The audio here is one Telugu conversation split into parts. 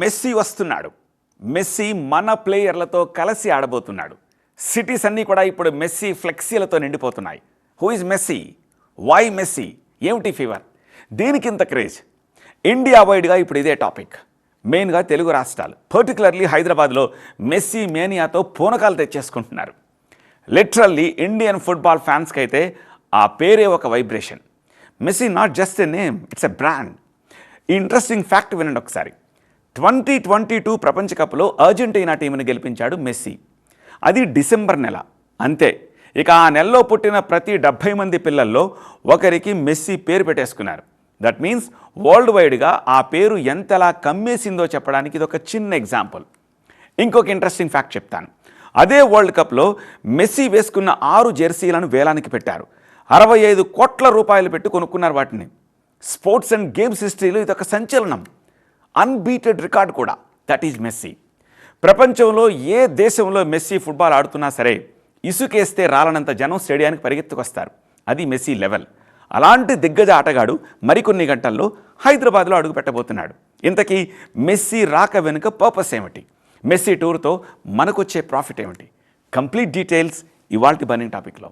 మెస్సీ వస్తున్నాడు. మెస్సీ మన ప్లేయర్లతో కలిసి ఆడబోతున్నాడు. సిటీస్ అన్నీ కూడా ఇప్పుడు మెస్సీ ఫ్లెక్సీలతో నిండిపోతున్నాయి. Who is Messi why Messi ఏమిటి ఫీవర్ దీనికి ఇంత క్రేజ్ ఇండియా వైడ్గా ఇప్పుడు ఇదే టాపిక్ మెయిన్గా తెలుగు రాష్ట్రాలు. పర్టికులర్లీ హైదరాబాద్లో మెస్సీ మేనియాతో పూనకాలు తెచ్చేసుకుంటున్నారు. లిటరల్లీ ఇండియన్ ఫుట్బాల్ ఫ్యాన్స్కి అయితే ఆ పేరే ఒక vibration Messi not just a name it's a brand ఈ ఇంట్రెస్టింగ్ ఫ్యాక్ట్ వినండి ఒకసారి. ట్వంటీ ట్వంటీ టూ ప్రపంచ కప్లో అర్జెంటీనా టీంని గెలిపించాడు మెస్సీ. అది డిసెంబర్ నెల. అంతే. ఇక ఆ నెలలో పుట్టిన ప్రతి డెబ్భై మంది పిల్లల్లో ఒకరికి మెస్సీ పేరు పెట్టేసుకున్నారు. దట్ మీన్స్ వరల్డ్ వైడ్గా ఆ పేరు ఎంతలా కమ్మేసిందో చెప్పడానికి ఇది ఒక చిన్న ఎగ్జాంపుల్ ఇంకొక ఇంట్రెస్టింగ్ ఫ్యాక్ట్ చెప్తాను. అదే వరల్డ్ కప్లో మెస్సీ వేసుకున్న ఆరు జెర్సీలను వేలానికి పెట్టారు. అరవై ఐదు కోట్ల రూపాయలు పెట్టి కొనుక్కున్నారు వాటిని. స్పోర్ట్స్ అండ్ గేమ్స్ హిస్టరీలో ఇది ఒక సంచలనం. అన్బీటెడ్ రికార్డ్ కూడా. దట్ ఈజ్ మెస్సీ ప్రపంచంలో ఏ దేశంలో మెస్సీ ఫుట్బాల్ ఆడుతున్నా సరే ఇసుకేస్తే రాలనంత జనం స్టేడియానికి పరిగెత్తుకొస్తారు. అది మెస్సీ లెవెల్ అలాంటి దిగ్గజ ఆటగాడు మరికొన్ని గంటల్లో హైదరాబాద్లో అడుగు పెట్టబోతున్నాడు. ఇంతకీ మెస్సీ రాక వెనుక పర్పస్ ఏమిటి? మెస్సీ టూర్తో మనకొచ్చే ప్రాఫిట్ ఏమిటి? కంప్లీట్ డీటెయిల్స్ ఇవాల్టి బర్నింగ్ టాపిక్లో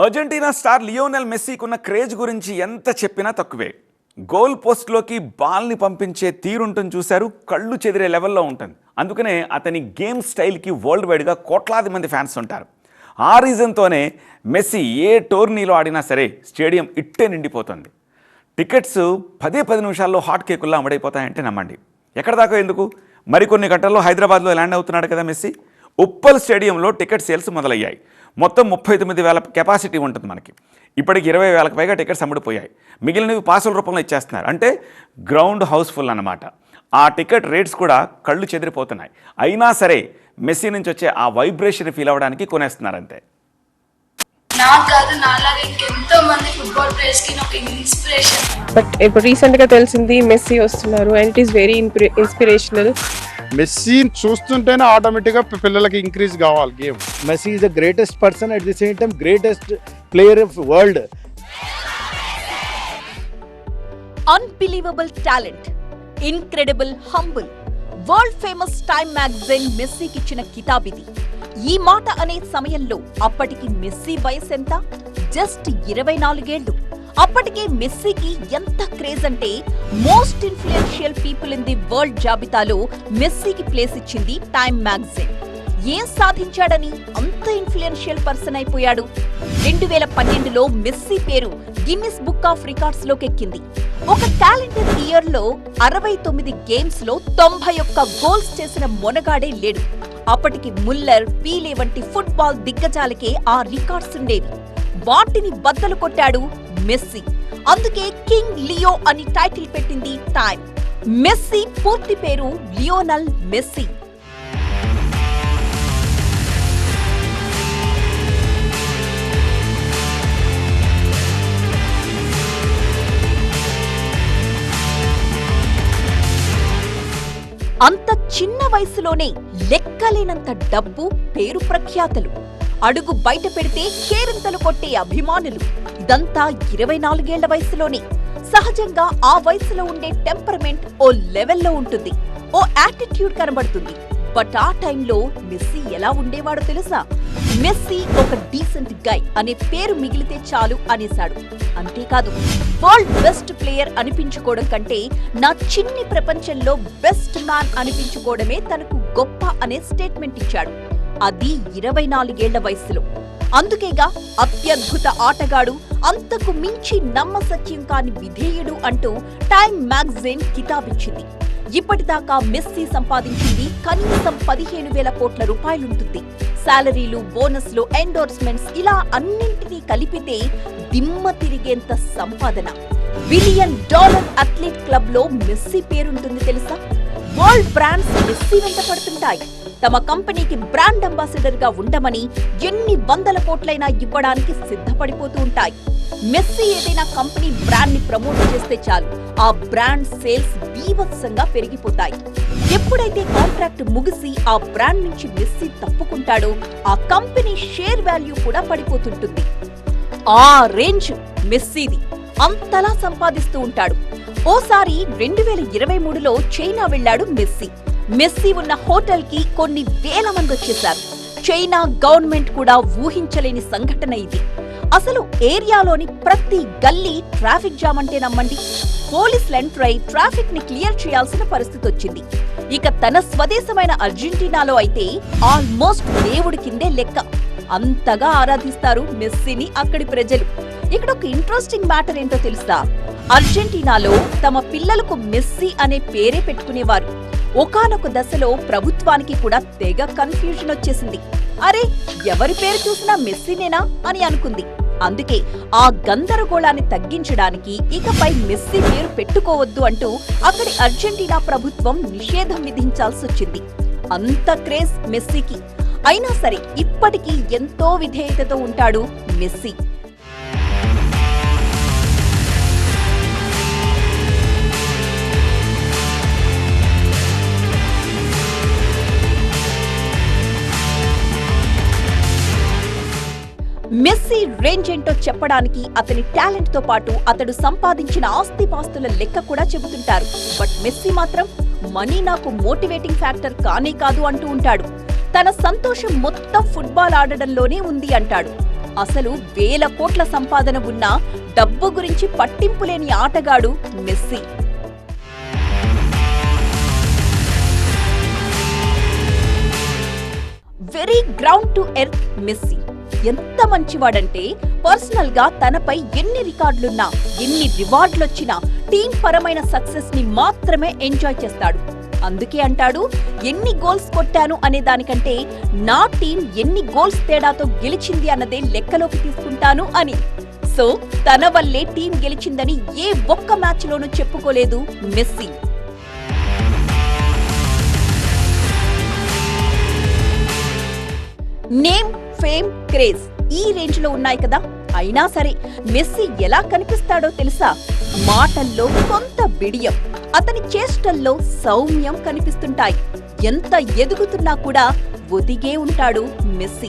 అర్జెంటీనా స్టార్ లియోనెల్ మెస్సీకున్న క్రేజ్ గురించి ఎంత చెప్పినా తక్కువే. గోల్ పోస్ట్లోకి బాల్ని పంపించే తీరుంటుంది చూశారు కళ్ళు చెదిరే లెవెల్లో ఉంటుంది. అందుకనే అతని గేమ్ స్టైల్కి వరల్డ్ వైడ్గా కోట్లాది మంది ఫ్యాన్స్ ఉంటారు. ఆ రీజన్తోనే మెస్సీ ఏ టోర్నీలో ఆడినా సరే స్టేడియం ఇట్టే నిండిపోతుంది. టికెట్స్ పదే పది నిమిషాల్లో హాట్ కేకుల్లో అమడైపోతాయంటే నమ్మండి. ఎక్కడ దాకా ఎందుకు? మరికొన్ని గంటల్లో హైదరాబాద్లో ల్యాండ్ అవుతున్నాడు కదా మెస్సీ. ఉప్పల్ స్టేడియంలో టికెట్ సేల్స్ మొదలయ్యాయి. మొత్తం ముప్పై తొమ్మిది వేల కెపాసిటీ ఉంటుంది మనకి. ఇప్పటికి ఇరవై వేలకు పైగా టికెట్స్ అమ్ముడిపోయాయి. మిగిలినవి పాసుల రూపంలో ఇచ్చేస్తున్నారు. అంటే గ్రౌండ్ హౌస్ఫుల్ అన్నమాట. ఆ టికెట్ రేట్స్ కూడా కళ్ళు చెదిరిపోతున్నాయి. అయినా సరే మెస్సీ నుంచి వచ్చే ఆ వైబ్రేషన్ ఫీల్ అవ్వడానికి కొనేస్తున్నారు అంతే. నాకు కాదు నాలాగా ఇంకెంతో మంది ఫుట్బాల్ ప్లేయర్స్కి ఇన్స్పిరేషన్ బట్ ఇప్పుడు రీసెంట్గా తెలిసింది మెస్సీ వస్తున్నారు and it is very inspirational Messi చూస్తుంటేనే ఆటోమేటిక్గా పిల్లలకి ఇంక్రీజ్ కావాలి game Messi is the greatest person at the same time, greatest player of world. Unbelievable talent incredible humble world famous Time magazine మెస్సీకిచ్చిన కితాబిది ఈ మాట అనే సమయంలో అప్పటికి మెస్సీ వయసు ఎంత? జస్ట్ ఇరవై నాలుగేళ్ళు అప్పటికే మెస్సీకి ఎంత క్రేజ్ అంటే most influential people in the world జాబితాలో మెస్సీకి ప్లేస్ ఇచ్చింది టైమ్ మ్యాగజైన్. ఏం సాధించాడని అంత ఇన్ఫ్లుయెన్షియల్ పర్సన్ అయిపోయాడు. రెండు వేల పన్నెండులో మెస్సీ పేరు గిన్నిస్ బుక్ ఆఫ్ రికార్డ్స్ లోకెక్కింది ఒక క్యాలెండర్ ఇయర్లో అరవై తొమ్మిది గేమ్స్లో తొంభై ఒక్క గోల్స్ చేసిన మొనగాడే లేడు. అప్పటికి ముల్లర్ పీలే వంటి ఫుట్బాల్ దిగ్గజాలకే ఆ రికార్డ్స్ ఉండేవి. వాటిని బద్దలు కొట్టాడు మెస్సీ. అందుకే కింగ్ లియో అని టైటిల్ పెట్టింది టైమ్. మెస్సీ పూర్తి పేరు లియోనల్ మెస్సీ. అంత చిన్న వయసులోనే లెక్కలేనంత డబ్బు పేరు ప్రఖ్యాతలు. అడుగు బయట పెడితే కేరింతలు కొట్టే అభిమానులు. ఇదంతా ఇరవై నాలుగేళ్ళ వయసులోనే. సహజంగా ఆ వయసులో ఉండే టెంపర్మెంట్ ఓ లెవెల్లో ఉంటుంది. ఓ యాటిట్యూడ్ కనబడుతుంది. బట్ ఆ టైంలో మెస్సీ ఎలా ఉండేవాడో తెలుసా? మెస్సీ ఒక డీసెంట్ గై అనే పేరు మిగిలితే చాలు అనేశాడు. అంతేకాదు వరల్డ్ బెస్ట్ ప్లేయర్ అనిపించుకోవడం కంటే నా చిన్ని ప్రపంచంలో బెస్ట్ మ్యాన్ అనిపించుకోవడమే తనకు గొప్ప అనే స్టేట్మెంట్ ఇచ్చాడు. అది ఇరవై నాలుగేళ్ళ వయసులో అందుకేగా అత్యద్భుత ఆటగాడు అంతకు మించి నమ్మసత్యం కాని విధేయుడు అంటూ టైమ్ మ్యాగజైన్ కితాబిచ్చింది. ఇప్పటిదాకా మెస్సీ సంపాదించింది కనీసం పదిహేను వేల కోట్ల రూపాయలుంటుంది శాలరీలు బోనస్లు ఎండోర్స్మెంట్స్ ఇలా అన్నింటినీ కలిపితే దిమ్మ తిరిగేంత సంపాదన. బిలియన్ డాలర్ అథ్లెట్ క్లబ్లో మెస్సీ పేరుంటుంది తెలుసా? వరల్డ్ బ్రాండ్స్ మెస్సీ వెంట పడుతుంటాయి. తమ కంపెనీకి బ్రాండ్ అంబాసిడర్గా ఉండమని ఎన్ని వందల కోట్లైనా ఇవ్వడానికి సిద్ధపడిపోతూ ఉంటాయి. మెస్సీ ఏదైనా కంపెనీ బ్రాండ్ని ప్రమోట్ చేస్తే చాలు. ఆ బ్రాండ్ సేల్స్ బీభత్సంగా పెరిగిపోతాయి. ఎప్పుడైతే కాంట్రాక్ట్ ముగిసి ఆ బ్రాండ్ నుంచి మెస్సీ తప్పుకుంటాడో ఆ కంపెనీ షేర్ వాల్యూ కూడా పడిపోతుంటుంది. ఆ రేంజ్ మెస్సీది. అంతలా సంపాదిస్తూ ఉంటాడు. ఓసారి రెండు వేల ఇరవై మూడులో చైనా వెళ్ళాడు మెస్సీ. మెస్సీ ఉన్న హోటల్కి కొన్ని వేల మంది వచ్చేశారు. చైనా గవర్నమెంట్ కూడా ఊహించలేని సంఘటన ఇది. అసలు ఏరియాలోని ప్రతి గల్లీ ట్రాఫిక్ జామ్ అంటే నమ్మండి. పోలీసులు ఎంటర్ అయి ట్రాఫిక్ని క్లియర్ చేయాల్సిన పరిస్థితి వచ్చింది. ఇక తన స్వదేశమైన అర్జెంటీనాలో అయితే ఆల్మోస్ట్ దేవుడి కిందే లెక్క. అంతగా ఆరాధిస్తారు మెస్సీని అక్కడి ప్రజలు. ఇక్కడ ఒక ఇంట్రెస్టింగ్ మ్యాటర్ ఏంటో తెలుసా? అర్జెంటీనాలో తమ పిల్లలకు మెస్సీ అనే పేరే పెట్టుకునేవారు. ఒకానొక దశలో ప్రభుత్వానికి కూడా తెగ కన్ఫ్యూజన్ వచ్చేసింది. అరే ఎవరి పేరు చూసినా మెస్సీనేనా అని అనుకుంది. అందుకే ఆ గందరగోళాన్ని తగ్గించడానికి ఇకపై మెస్సీ పేరు పెట్టుకోవద్దు అంటూ అక్కడి అర్జెంటీనా ప్రభుత్వం నిషేధం విధించాల్సి వచ్చింది. అంత క్రేజ్ మెస్సీకి. అయినా సరే ఇప్పటికీ ఎంతో విధేయతతో ఉంటాడు మెస్సీ. మెస్సీ రేంజ్ ఏంటో చెప్పడానికి అతని టాలెంట్తో పాటు అతడు సంపాదించిన ఆస్తిపాస్తుల లెక్క కూడా చెబుతుంటారు. బట్ మెస్సీ మాత్రం మనీ నాకు మోటివేటింగ్ ఫ్యాక్టర్ కానే కాదు అంటూ ఉంటాడు. తన సంతోషం మొత్తం ఫుట్బాల్ ఆడడంలోనే ఉంది అంటాడు. అసలు వేల కోట్ల సంపాదన ఉన్న డబ్బు గురించి పట్టింపు లేని ఆటగాడు Messi. Very ground to earth Messi. ఎంత మంచివాడంటే పర్సనల్గా తనపై ఎన్ని రికార్డులున్నా ఎన్ని రివార్డులొచ్చినా టీం పరమైన సక్సెస్ని మాత్రమే ఎంజాయ్ చేస్తాడు. అందుకే అంటాడు ఎన్ని గోల్స్ కొట్టాను అనే దానికంటే నా టీం ఎన్ని గోల్స్ తేడాతో గెలిచింది అన్నదే లెక్కలోకి తీసుకుంటాను అని. సో తన వల్లే టీం గెలిచిందని ఏ ఒక్క మ్యాచ్ లోనూ చెప్పుకోలేదు మెస్సీ. నేమ్ ఫేమ్ క్రేజ్ ఈ రేంజ్లో ఉన్నాయి కదా? అయినా సరే మెస్సీ ఎలా కనిపిస్తాడో తెలుసా? మాటల్లో కొంత బిడియం అతని చేష్టల్లో సౌమ్యం కనిపిస్తుంటాయి. ఎంత ఎదుగుతున్నా కూడా ఒదిగే ఉంటాడు మెస్సీ.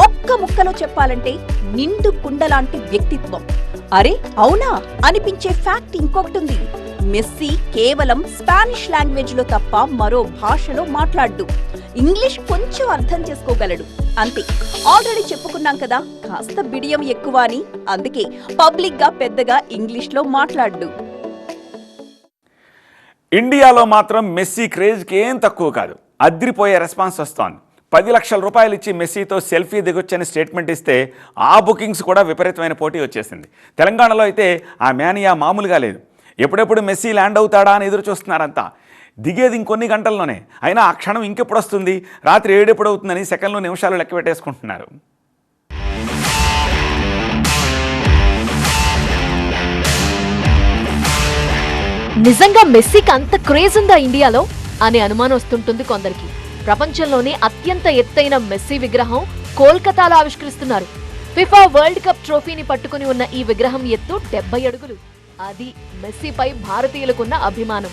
ఒక్క ముక్కలో చెప్పాలంటే నిండు కుండలాంటి వ్యక్తిత్వం. అరే అవునా? అనిపించే ఫ్యాక్ట్ ఇంకొకటుంది. మెస్సీ కేవలం స్పానిష్ లాంగ్వేజ్లో తప్ప మరో భాషలో మాట్లాడ్డు. ఇంగ్లీష్ కొంచెం అర్థం చేసుకోగలడు. అంతే. ఆల్రెడీ చెప్పుకున్నాం కదా కాస్త బిడియం ఎక్కువ అని. అందుకే పబ్లిక్గా పెద్దగా ఇంగ్లీష్లో మాట్లాడు. ఇండియాలో మాత్రం మెస్సీ క్రేజ్కి ఏం తక్కువ కాదు. అద్రిపోయే రెస్పాన్స్ వస్తోంది. పది లక్షల రూపాయలు ఇచ్చి మెస్సీతో సెల్ఫీ దిగొచ్చని స్టేట్మెంట్ ఇస్తే ఆ బుకింగ్స్ కూడా విపరీతమైన పోటీ వచ్చేసింది. తెలంగాణలో అయితే ఆ మేనియా మామూలుగా లేదు. ఎప్పుడెప్పుడు మెస్సీ ల్యాండ్ అవుతాడా అని ఎదురు చూస్తున్నారంతా దిగేది ఇంకొన్ని గంటల్లోనే. అయినా ఆ క్షణం ఇంకెప్పుడు వస్తుంది రాత్రి ఏడెప్పుడు అవుతుందని సెకండ్లో నిమిషాలు లెక్క పెట్టేసుకుంటున్నారు. నిజంగా మెస్సీకి అంత క్రేజ్ ఉందా ఇండియాలో? అనే అనుమానం వస్తుంటుంది కొందరికి. ప్రపంచంలోనే అత్యంత ఎత్తైన మెస్సీ విగ్రహం కోల్కతాలో ఆవిష్కరిస్తున్నారు. ఫిఫా వరల్డ్ కప్ ట్రోఫీని పట్టుకుని ఉన్న ఈ విగ్రహం ఎత్తు డెబ్బై అడుగులు. అది మెస్సీపై భారతీయులకున్న అభిమానం.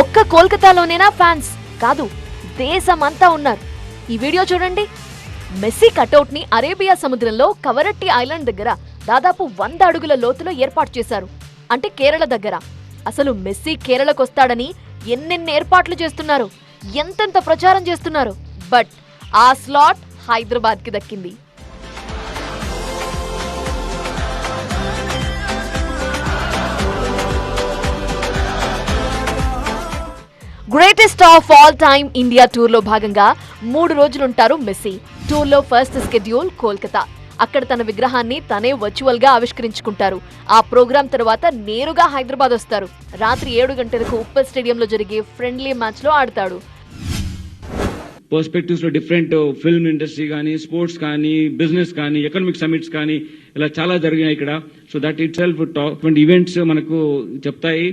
ఒక్క కోల్కతాలోనేనా ఫ్యాన్స్? కాదు దేశమంతా ఉన్నారు. ఈ వీడియో చూడండి. మెస్సీ కటౌట్ని అరేబియా సముద్రంలో కవరట్టి ఐలాండ్ దగ్గర దాదాపు వంద అడుగుల లోతులో ఏర్పాటు చేశారు. అంటే కేరళ దగ్గర. అసలు మెస్సీ కేరళకొస్తాడని ఎన్నెన్ని ఏర్పాట్లు చేస్తున్నారు? ఎంతెంత ప్రచారం చేస్తున్నారు? బట్ ఆ స్లాట్ హైదరాబాద్కి దక్కింది. Greatest of all time India టూర్లో భాగంగా మూడు రోజులుంటారు మెస్సీ. టూర్లో ఫస్ట్ స్కెడ్యూల్ కోల్కతా. అక్కడ తన విగ్రహాన్ని తనే వర్చువల్గా ఆవిష్కరించుకుంటారు. ఆ ప్రోగ్రాం తర్వాత నేరుగా హైదరాబాద్ వస్తారు. రాత్రి ఏడు గంటలకు ఉప్పల్ స్టేడియంలో జరిగే ఫ్రెండ్లీ మ్యాచ్లో ఆడతాడు. పర్స్పెక్టివ్స్లో డిఫరెంట్ ఫిల్మ్ ఇండస్ట్రీ కానీ స్పోర్ట్స్ కానీ బిజినెస్ కానీ ఎకనామిక్ సమిట్స్ కానీ ఇలా చాలా జరిగాయి ఇక్కడ. So that itself top events మనకు చెప్తాయి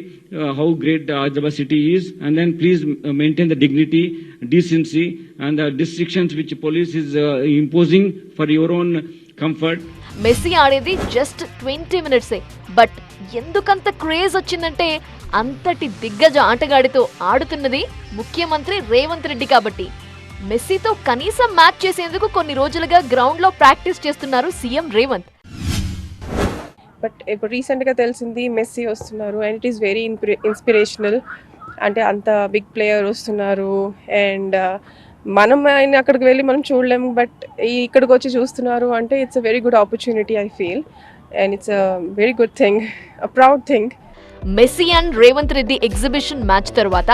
how great Hyderabad city is and then please maintain the dignity decency and the restrictions which police is imposing for your own comfort Messi ఆడేది జస్ట్ ట్వంటీ మినిట్సే బట్ ఎందుకంత క్రేజ్ వచ్చిందంటే అంతటి దిగ్గజ ఆటగాడితో ఆడుతున్నది ముఖ్యమంత్రి రేవంత్ రెడ్డి కాబట్టి. మెస్సీతో కనీసం మ్యాచ్ చేసేందుకు కొన్ని రోజులుగా గ్రౌండ్లో ప్రాక్టీస్ చేస్తున్నారు సీఎం రేవంత్. బట్ ఇప్పుడు రీసెంట్గా తెలిసింది మెస్సీ వస్తున్నారు and it is very inspirational. అంటే అంత బిగ్ ప్లేయర్ వస్తున్నారు అండ్ మనం ఆయన అక్కడికి వెళ్ళి మనం చూడలేము బట్ ఇక్కడికి వచ్చి చూస్తున్నారు అంటే it's a very good opportunity I feel. And it's a very good thing a proud thing. Messi and Revanth Reddy exhibition match తర్వాత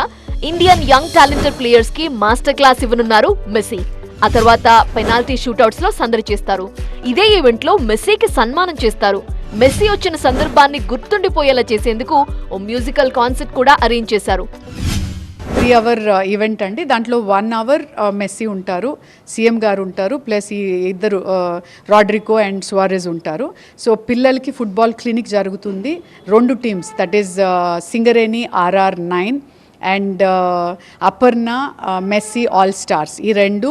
ఇండియన్ యంగ్ టాలెంటెడ్ ప్లేయర్స్కి మాస్టర్ క్లాస్ ఇవ్వనున్నారు మెస్సీ. ఆ తర్వాత పెనాల్టీ షూటౌట్స్లో సందడి చేస్తారు. ఇదే ఈవెంట్లో మెస్సీకి సన్మానం చేస్తారు. మెస్సీ వచ్చిన సందర్భాన్ని గుర్తుండిపోయేలా చేసేందుకు ఓ మ్యూజికల్ కాన్సర్ట్ కూడా అరేంజ్ చేశారు. త్రీ అవర్ ఈవెంట్ అండి. దాంట్లో వన్ అవర్ మెస్సీ ఉంటారు సీఎం గారు ఉంటారు ప్లస్ ఈ ఇద్దరు రాడ్రికో అండ్ సువారెజ్ ఉంటారు. సో పిల్లలకి ఫుట్బాల్ క్లినిక్ జరుగుతుంది. రెండు teams that is Singareni R R nine and Aparna Messi all stars. ఈ రెండు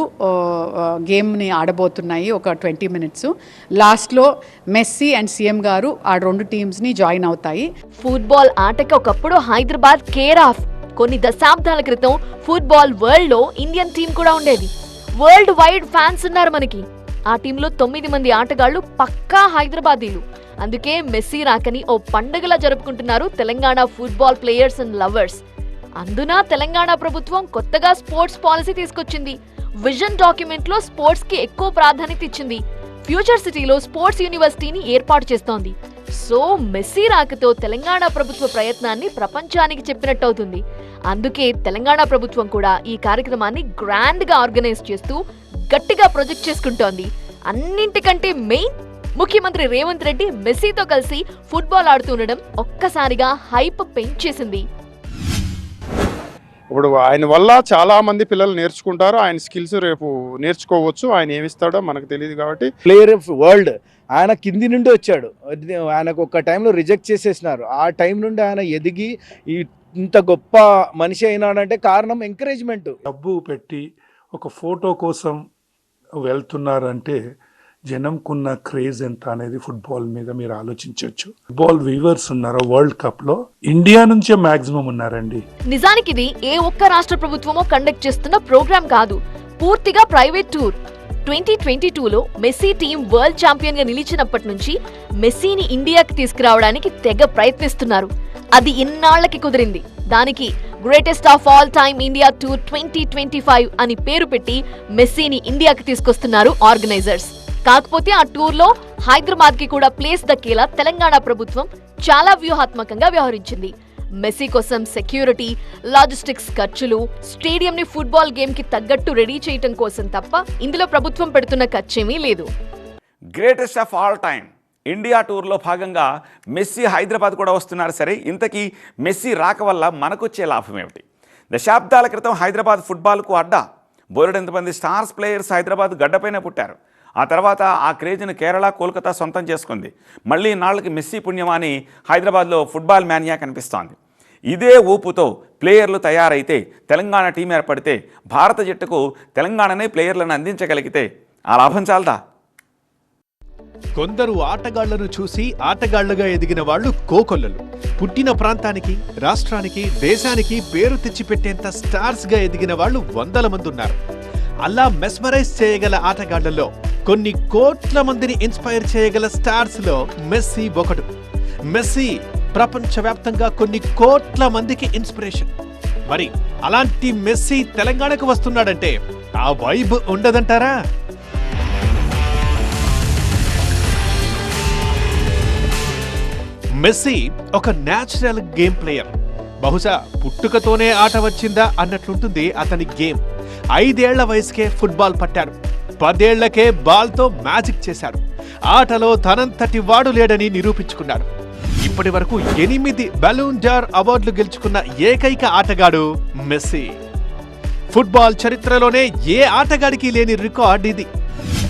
గేమ్ని ఆడబోతున్నాయి ఒక ట్వంటీ మినిట్స్. లాస్ట్లో మెస్సీ అండ్ సీఎం గారు ఆ రెండు టీమ్స్ని జాయిన్ అవుతాయి. ఫుట్బాల్ ఆటకి ఒకప్పుడు హైదరాబాద్ కేర్ ఆఫ్ కొన్ని దశాబ్దాల క్రితం ఫుట్బాల్ వరల్డ్లో ఇండియన్ టీం కూడా ఉండేది. వరల్డ్ వైడ్ ఫ్యాన్స్ ఉన్నారు మనకి. ఆ టీంలో తొమ్మిది మంది ఆటగాళ్ళు పక్కా హైదరాబాదీలు. అందుకే మెస్సీ రాకని ఓ పండుగలా జరుపుకుంటున్నారు Telangana football players and lovers. అందున తెలంగాణ ప్రభుత్వం కొత్తగా స్పోర్ట్స్ పాలసీ తీసుకొచ్చింది. విజన్ డాక్యుమెంట్లో స్పోర్ట్స్కి ఎక్కువ ప్రాధాన్యత ఇచ్చింది. ఫ్యూచర్ సిటీలో స్పోర్ట్స్ యూనివర్సిటీని ఏర్పాటు చేస్తోంది. సో మెస్సీ రాకతో తెలంగాణ ప్రభుత్వ ప్రయత్నాన్ని ప్రపంచానికి చెప్పినట్టవుతుంది. అందుకే తెలంగాణ ప్రభుత్వం కూడా ఈ కార్యక్రమాన్ని గ్రాండ్గా ఆర్గనైజ్ చేస్తూ గట్టిగా ప్రొజెక్ట్ చేసుకుంటోంది. అన్నింటికంటే మెయిన్ ముఖ్యమంత్రి రేవంత్ రెడ్డి మెస్సీతో కలిసి ఫుట్బాల్ ఆడుతుండడం ఒక్కసారిగా హైప్ పెంచేసింది. ఇప్పుడు ఆయన వల్ల చాలా మంది పిల్లలు నేర్చుకుంటారు. ఆయన స్కిల్స్ రేపు నేర్చుకోవచ్చు. ఆయన ఏమిస్తాడో మనకు తెలియదు కాబట్టి. ప్లేయర్ ఆఫ్ వరల్డ్ ఆయన కింది నుండి వచ్చాడు. ఆయనకు ఒక టైంలో రిజెక్ట్ చేసేసినారు. ఆ టైం నుండి ఆయన ఎదిగి ఈ ఇంత గొప్ప మనిషి అయినాడంటే కారణం ఎంకరేజ్మెంట్ డబ్బు పెట్టి ఒక ఫోటో కోసం వెళ్తున్నారంటే జనంకున్న క్రేజ్ ఎంత అనేది ఫుట్బాల్ మీద మీరు ఆలోచించవచ్చు. ఫుట్బాల్ వీవర్స్ ఉన్నారా వరల్డ్ కప్లో ఇండియా నుంచే మాక్సిమం ఉన్నారండి. నిజానికి ఇది ఏ ఒక్క రాష్ట్ర ప్రభుత్వమో కండక్ట్ చేస్తున్న ప్రోగ్రామ్ కాదు. పూర్తిగా ప్రైవేట్ టూర్. ట్వంటీ ట్వంటీ టూలో మెస్సీ టీం వరల్డ్ ఛాంపియన్గా నిలిచినప్పటి నుంచి మెస్సీని ఇండియాకి తీసుకురావడానికి తెగ ప్రయత్నిస్తున్నారు. అది ఇన్నాళ్ళకి కుదిరింది. దానికి greatest of all time India tour twenty twenty five అని పేరు పెట్టి మెస్సీని ఇండియాకి తీసుకొస్తున్నారు ఆర్గనైజర్స్. కాకపోతే ఆ టూర్లో హైదరాబాద్కి కూడా ప్లేస్ దక్కేలా తెలంగాణ ప్రభుత్వం చాలా వ్యూహాత్మకంగా వ్యవహరించింది. మెస్సీ కోసం సెక్యూరిటీ లాజిస్టిక్స్ ఖర్చులు స్టేడియం ని ఫుట్బాల్ గేమ్కి తగ్గట్టు రెడీ చేయటం కోసం తప్ప ఇందులో ప్రభుత్వం పెడుతున్న ఖర్చేమీ లేదు. Greatest of all time India టూర్లో భాగంగా మెస్సీ హైదరాబాద్ కూడా వస్తున్నారు సరే. ఇంతకీ మెస్సీ రాక వల్ల మనకొచ్చే లాభం ఏమిటి? దశాబ్దాల క్రితం హైదరాబాద్ ఫుట్బాల్కు అడ్డా. బోలెడంతమంది స్టార్స్ ప్లేయర్స్ హైదరాబాద్ గడ్డపైన పుట్టారు. ఆ తర్వాత ఆ క్రేజ్ను కేరళ కోల్కతా సొంతం చేసుకుంది. మళ్ళీ నాళ్ళకి మెస్సీ పుణ్యమాని హైదరాబాద్లో ఫుట్బాల్ మ్యానియా కనిపిస్తోంది. ఇదే ఊపుతో ప్లేయర్లు తయారైతే తెలంగాణ టీం ఏర్పడితే భారత జట్టుకు తెలంగాణనే ప్లేయర్లను అందించగలిగితే ఆ లాభం చాలదా? కొందరు ఆటగాళ్ళను చూసి ఆటగాళ్ళుగా ఎదిగిన వాళ్ళు కోకొల్లలు. పుట్టిన ప్రాంతానికి రాష్ట్రానికి దేశానికి పేరు తెచ్చిపెట్టేంత స్టార్స్గా ఎదిగిన వాళ్ళు వందల మంది ఉన్నారు. అలా మెస్మరైజ్ చేయగల ఆటగాళ్ళలో కొన్ని కోట్ల మందిని ఇన్స్పైర్ చేయగల స్టార్స్లో మెస్సీ ఒకడు. మెస్సీ ప్రపంచవ్యాప్తంగా కొన్ని కోట్ల మందికి ఇన్స్పిరేషన్. మరి అలాంటి మెస్సీ తెలంగాణకు వస్తున్నాడంటే ఆ వైబ్ ఉండదంటారా? మెస్సీ ఒక న్యాచురల్ గేమ్ ప్లేయర్. బహుశా పుట్టుకతోనే ఆట వచ్చిందా అన్నట్లుంటుంది అతని గేమ్. ఐదేళ్ళ వయసుకే ఫుట్బాల్ పట్టాడు పదేళ్ళకే బాల్తో మ్యాజిక్ చేశాడు ఆటలో తనంతటి వాడు లేడని నిరూపించుకున్నాడు ఇప్పటి వరకు ఎనిమిది బెలూన్ జార్ అవార్డులు గెలుచుకున్న ఏకైక ఆటగాడు మెస్సీ. ఫుట్బాల్ చరిత్రలోనే ఏ ఆటగాడికి లేని రికార్డ్ ఇది.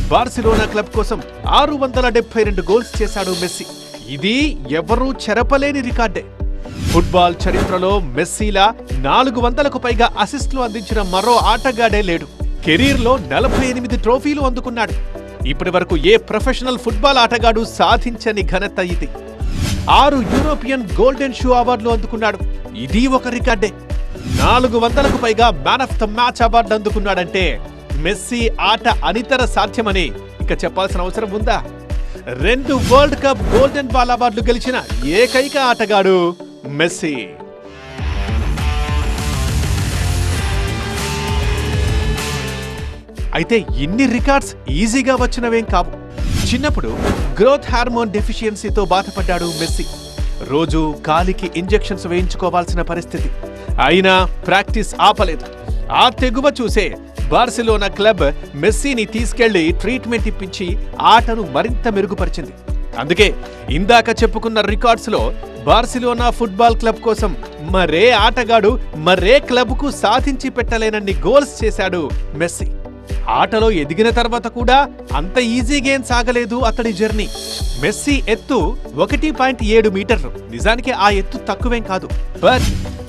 బార్సిలోనా క్లబ్ కోసం ఆరు వందల డెబ్బై రెండు గోల్స్ చేశాడు మెస్సీ. ఇది ఎవరూ చెరపలేని రికార్డే. ఫుట్బాల్ చరిత్రలో మెస్సీలా నాలుగు వందలకు పైగా అసిస్ట్లు అందించిన మరో ఆటగాడే లేడు. కెరీర్లో నలభై ఎనిమిది ట్రోఫీలు అందుకున్నాడు. ఇప్పటి వరకు ఏ ప్రొఫెషనల్ ఫుట్బాల్ ఆటగాడు సాధించని ఘనత ఇది. ఆరు యూరోపియన్ గోల్డెన్ షూ అవార్డులు అందుకున్నాడు. ఇది ఒక రికార్డే. నాలుగు వందలకు పైగా man of the match award అందుకున్నాడంటే Messi ఆట అనితర సాధ్యమని ఇక చెప్పాల్సిన అవసరం ఉందా? రెండు వరల్డ్ కప్ గోల్డెన్ బాల్ అవార్డులు గెలిచిన ఏకైక ఆటగాడు మెస్సీ. అయితే ఇన్ని రికార్డ్స్ ఈజీగా వచ్చినవేం కావు. చిన్నప్పుడు గ్రోత్ హార్మోన్ డెఫిషియన్సీతో బాధపడ్డాడు మెస్సీ. రోజు కాలికి ఇంజెక్షన్స్ వేయించుకోవాల్సిన పరిస్థితి. అయినా ప్రాక్టీస్ ఆపలేదు. ఆ తెగువ చూసే బార్సిలోనా క్లబ్ మెస్సీని తీసుకెళ్ళి ట్రీట్మెంట్ ఇప్పించి ఆటను మరింత మెరుగుపరిచింది. అందుకే ఇందాక చెప్పుకున్న రికార్డ్స్లో బార్సిలోనా ఫుట్బాల్ క్లబ్ కోసం మరే ఆటగాడు మరే క్లబ్కు సాధించి పెట్టలేనన్ని గోల్స్ చేశాడు మెస్సీ. ఆటలో ఎదిగిన తర్వాత కూడా అంత ఈజీ గేమ్ సాగలేదు అతడి జర్నీ. మెస్సీ ఎత్తు ఒకటి పాయింట్ ఏడు మీటర్లు. నిజానికి ఆ ఎత్తు తక్కువేం కాదు. బట్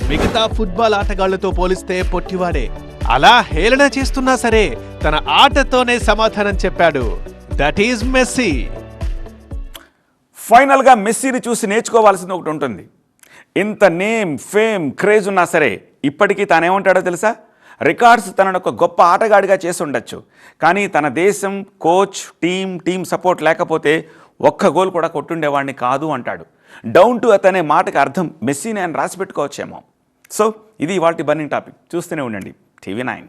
మిగతా ఫుట్బాల్ ఆటగాళ్ళతో పోలిస్తే పొట్టివాడే. అలా హేళన చేస్తున్నా సరే తన ఆటతోనే సమాధానం చెప్పాడు. That is Messi. ఫైనల్గా మెస్సీని చూసి నేర్చుకోవాల్సింది ఒకటి ఉంటుంది. ఇంత నేమ్ ఫేమ్ క్రేజ్ ఉన్నా సరే ఇప్పటికీ తానేమంటాడో తెలుసా? రికార్డ్స్ తనను ఒక గొప్ప ఆటగాడిగా చేసి ఉండొచ్చు. కానీ తన దేశం కోచ్ టీం టీం సపోర్ట్ లేకపోతే ఒక్క గోల్ కూడా కొట్టుండేవాడిని కాదు అంటాడు. డౌన్ టు అత్ అనే మాటకు అర్థం మెస్సీని ఆయన రాసి పెట్టుకోవచ్చేమో. సో ఇది వాటి బర్నింగ్ టాపిక్. చూస్తూనే ఉండండి. TV nine.